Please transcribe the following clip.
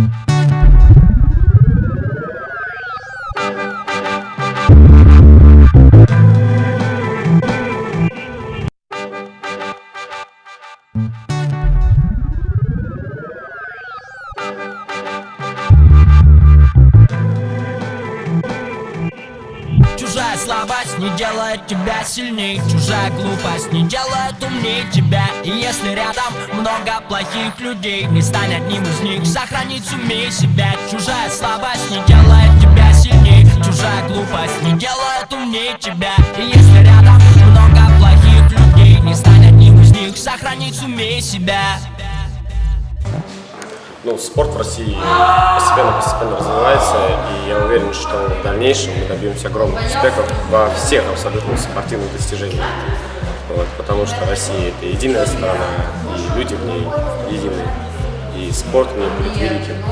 Thank mm -hmm. you. Не делает тебя сильней. Чужая глупость не делает умнее тебя. И если рядом много плохих людей Не стань одним из них, сохранить сумей себя. Чужая слабость не делает тебя сильней. Чужая глупость не делает умнее тебя. И если рядом много плохих людей Не стань одним из них, сохранить сумей себя ну, спорт в России постепенно-постепенно развивается, и я уверен, что в дальнейшем мы добьемся огромных успехов во всех абсолютно спортивных достижениях. Вот, потому что Россия – это единая страна, и люди в ней едины, и спорт в ней будет великим.